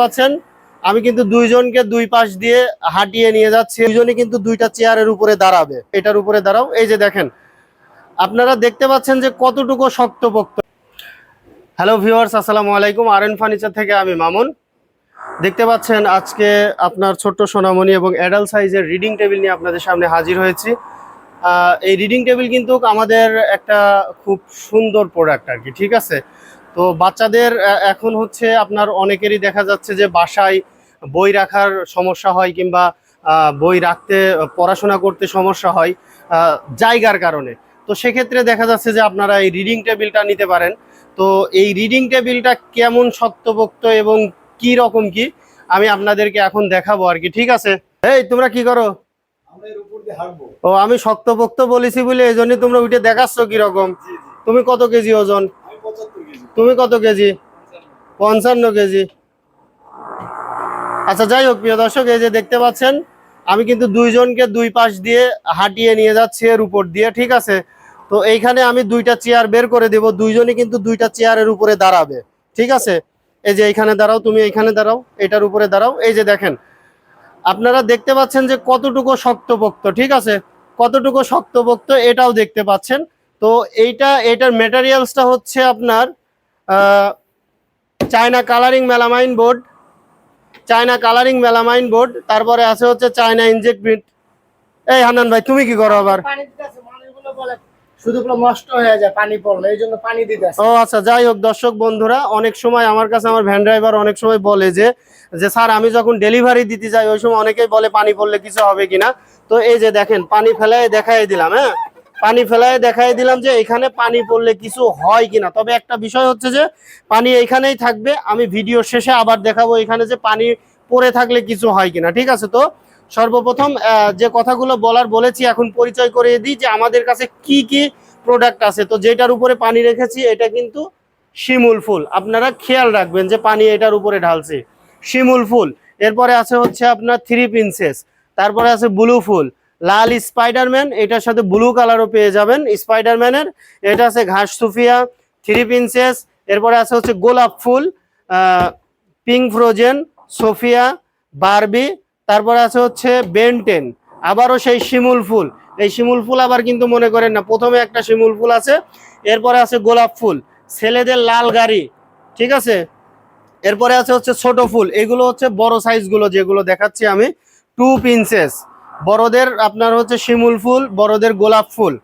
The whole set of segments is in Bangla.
পাচ্ছেন। আমি কিন্তু দুইজনকে দুই পাশ দিয়ে হাঁটিয়ে নিয়ে যাচ্ছি। দুইজনে কিন্তু দুইটা চেয়ারের উপরে দাঁড়াবে। এটার উপরে দাঁড়াও। এই যে দেখেন, আপনারা দেখতে পাচ্ছেন যে কতটুকু শক্তপোক্ত। হ্যালো ভিউয়ার্স, আসসালামু আলাইকুম। আর এন ফার্নিচার থেকে আমি মামুন। দেখতে পাচ্ছেন আজকে আপনার ছোট্ট সোনামণি এবং অ্যাডাল সাইজের রিডিং টেবিল নিয়ে আপনাদের সামনে হাজির হয়েছি। এই রিডিং টেবিল কিন্তু আমাদের একটা খুব সুন্দর প্রোডাক্ট আর কি, ঠিক আছে? তো বাচ্চাদের এখন হচ্ছে আপনার অনেকেরই দেখা যাচ্ছে যে বাসায় বই রাখার সমস্যা হয় কিংবা বই রাখতে পড়াশোনা করতে সমস্যা হয় জায়গার কারণে। তো সেক্ষেত্রে দেখা যাচ্ছে যে আপনারা এই রিডিং টেবিলটা নিতে পারেন। তো এই রিডিং টেবিলটা কেমন শক্তপোক্ত এবং কি রকম কি আমি আপনাদেরকে এখন দেখাবো আর কি। ঠিক আছে? এই তোমরা কি করো? ও আমি শক্তপোক্ত বলেছি বলে এই জন্যই তোমরা উঠে দেখাচ্ছ কীরকম? তুমি কত কেজি ওজন? তুমি কত কেজি? পঞ্চান্ন কেজি। আচ্ছা যাই হোক, প্রিয় দর্শক, এই যে দেখতে পাচ্ছেন, আমি কিন্তু দুইজনকে দুই পাশ দিয়ে হাঁটিয়ে নিয়ে যাচ্ছি এর উপর দিয়ে, ঠিক আছে? তো এইখানে আমি দুইটা চেয়ার বের করে দেব, দুইজনই কিন্তু দুইটা চেয়ারের উপরে দাঁড়াবে, ঠিক আছে? এই যে এইখানে দাঁড়াও, তুমি এইখানে দাঁড়াও, এটার উপরে দাঁড়াও, এই যে দেখেন, আপনারা দেখতে পাচ্ছেন যে কতটুকু শক্তপোক্ত, ঠিক আছে? কতটুকু শক্তপোক্ত এটাও দেখতে পাচ্ছেন। তো এইটা, এটার মেটেরিয়ালসটা হচ্ছে আপনার China colouring melamine board China colouring melamine board তারপরে আছে হচ্ছে চায়না ইনজেক্ট প্রিন্ট। এই হান্নান ভাই তুমি কি করো আবার? শুধু নষ্ট হয়ে যায় পানি পড়লে এই জন্য পানি দিতেছে ও আচ্ছা যাই হোক দর্শক বন্ধুরা অনেক সময় আমার কাছে আমার ভ্যান ড্রাইভার অনেক সময় বলে যে যে স্যার আমি যখন ডেলিভারি দিতে যাই ওই সময় অনেকেই বলে পানি পড়লে কিছু হবে কিনা? তো এই যে দেখেন পানি ফেলায় দেখাই দিলাম হ্যাঁ? পানি ফেলায় দেখাই দিলাম যে এখানে পানি পড়লে কিছু হয় কিনা। তবে একটা বিষয় হচ্ছে যে, পানি এইখানেই থাকবে, আমি ভিডিও শেষে আবার দেখাবো এখানে যে পানি পড়ে থাকলে কিছু হয় কিনা, ঠিক আছে তো? সর্বপ্রথম যে কথাগুলো বলার বলেছি, এখন পরিচয় করিয়ে দিই যে আমাদের কাছে কি কি প্রোডাক্ট আছে। তো যেটার উপরে পানি রেখেছি, এটা কিন্তু শিমুল ফুল। আপনারা খেয়াল রাখবেন যে পানি এটার উপরে ঢালছি। শিমুল ফুল। এরপরে আছে হচ্ছে আপনার থ্রি প্রিন্সেস তারপরে আছে ব্লু ফুল। লাল স্পাইডারম্যান, এটার সাথে ব্লু কালারও পেয়ে যাবেন। স্পাইডারম্যানের, এটা আছে ঘাস সুফিয়া থ্রি প্রিন্সেস, এরপরে আছে হচ্ছে গোলাপ ফুল পিঙ্ক ফ্রোজেন, সোফিয়া, বারবি, তারপরে আছে হচ্ছে বেনটেন, আবারও সেই শিমুল ফুল। এই শিমুল ফুল আবার কিন্তু মনে করেন না, প্রথমে একটা শিমুল ফুল আছে, এরপরে আছে গোলাপ ফুল, ছেলেদের লাল গাড়ি, ঠিক আছে? এরপরে আছে হচ্ছে ছোট ফুল, এগুলো হচ্ছে বড় সাইজগুলো যেগুলো দেখাচ্ছি আমি টু পিন্সেস বড়দের আপনার হচ্ছে শিমুল ফুল, বড়দের গোলাপ ফুল।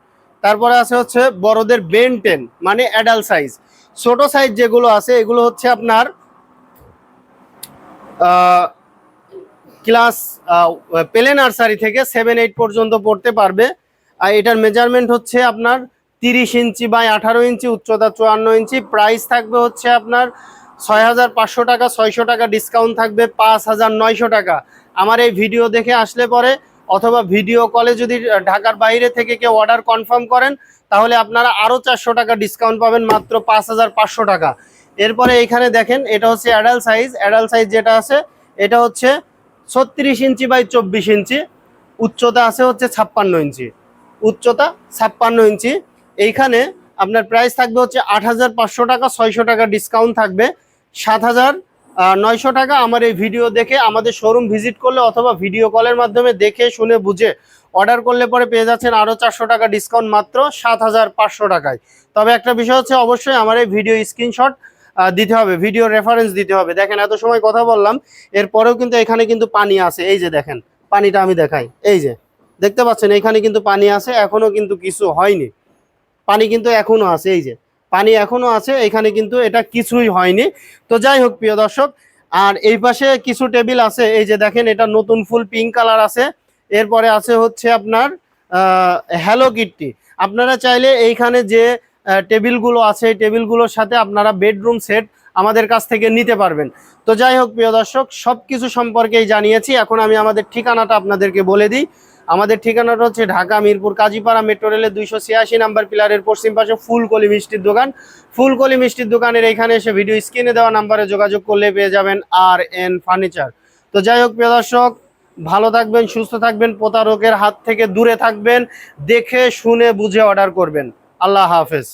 তারপরে আছে হচ্ছে বড়দের বেনটেন মানে অ্যাডাল সাইজ। ছোট সাইজ যেগুলো আছে, এগুলো হচ্ছে আপনার ক্লাস প্লে নার্সারি থেকে সেভেন, এইট পর্যন্ত পড়তে পারবে। আর এটার মেজারমেন্ট হচ্ছে আপনার তিরিশ ইঞ্চি বাই আঠারো ইঞ্চি, উচ্চতা চুয়ান্ন ইঞ্চি। প্রাইস থাকবে হচ্ছে আপনার ছয় হাজার পাঁচশো টাকা, ছয়শো টাকা, ডিসকাউন্ট থাকবে পাঁচ হাজার নয়শো টাকা। আমার এই ভিডিও দেখে আসলে পরে অথবা ভিডিও কলে যদি ঢাকার বাইরে থেকে কেউ অর্ডার কনফার্ম করেন, তাহলে আপনারা আরও চারশো টাকা ডিসকাউন্ট পাবেন, মাত্র পাঁচ হাজার পাঁচশো টাকা। এরপরে এখানে দেখেন, এটা হচ্ছে অ্যাডাল সাইজ অ্যাডাল সাইজ যেটা আছে, এটা হচ্ছে ছত্রিশ ইঞ্চি বাই চব্বিশ ইঞ্চি, উচ্চতা আছে হচ্ছে ছাপ্পান্ন ইঞ্চি। উচ্চতা ছাপ্পান্ন ইঞ্চি। এইখানে আপনার প্রাইস থাকবে হচ্ছে আট হাজার পাঁচশো টাকা, ছয়শো টাকা ডিসকাউন্ট থাকবে, সাত হাজার নয়শো টাকা আমার এই ভিডিও দেখে, আমাদের শোরুম ভিজিট করলে অথবা ভিডিও কলের মাধ্যমে দেখে, শুনে, বুঝে অর্ডার করলে পরে পেয়ে যাচ্ছেন আরও চারশো টাকা ডিসকাউন্ট মাত্র সাত হাজার পাঁচশো টাকায়। তবে একটা বিষয় হচ্ছে অবশ্যই আমার এই ভিডিও স্ক্রিনশট দিতে হবে ভিডিও রেফারেন্স দিতে হবে। দেখেন, এত সময় কথা বললাম, এরপরেও কিন্তু এখানে কিন্তু পানি আছে। এই যে দেখেন, পানিটা আমি দেখাই। এই যে, দেখতে পাচ্ছেন, এখানে কিন্তু পানি আছে এখনও কিন্তু কিছু হয়নি। পানি কিন্তু এখনও আছে, এই যে। পানি এখনও আছে, এখানে কিন্তু এটা কিছুই হয়নি। তো যাই হোক, প্রিয় দর্শক, আর এই পাশে কিছু টেবিল আছে, এই যে দেখেন এটা নতুন ফুল পিঙ্ক কালার আছে। এরপরে আছে হচ্ছে আপনার হ্যালো কিটটি। আপনারা চাইলে এইখানে যে টেবিলগুলো আছে, এই টেবিলগুলোর সাথে আপনারা বেডরুম সেট আমাদের কাছ থেকে নিতে পারবেন। তো যাই হোক, প্রিয় দর্শক সব কিছু সম্পর্কেই জানিয়েছি। এখন আমি আমাদের ঠিকানাটা আপনাদেরকে বলে দিই। আমাদের ঠিকানাটা হচ্ছে ঢাকা, মিরপুর, কাজীপাড়া, মেট্রো রেলের দুইশো ছিয়াশি নাম্বার পিলারের পশ্চিম পাশে ফুলকলি মিষ্টির দোকান। ফুলকলি মিষ্টির দোকানের এখানে এসে ভিডিও স্ক্রিনে দেওয়া নাম্বারে যোগাযোগ করলে পেয়ে যাবেন আর এন ফার্নিচার তো যাই হোক, প্রিয় দর্শক, ভালো থাকবেন, সুস্থ থাকবেন, প্রতারকের হাত থেকে দূরে থাকবেন, দেখে, শুনে, বুঝে অর্ডার করবেন। আল্লাহ হাফেজ।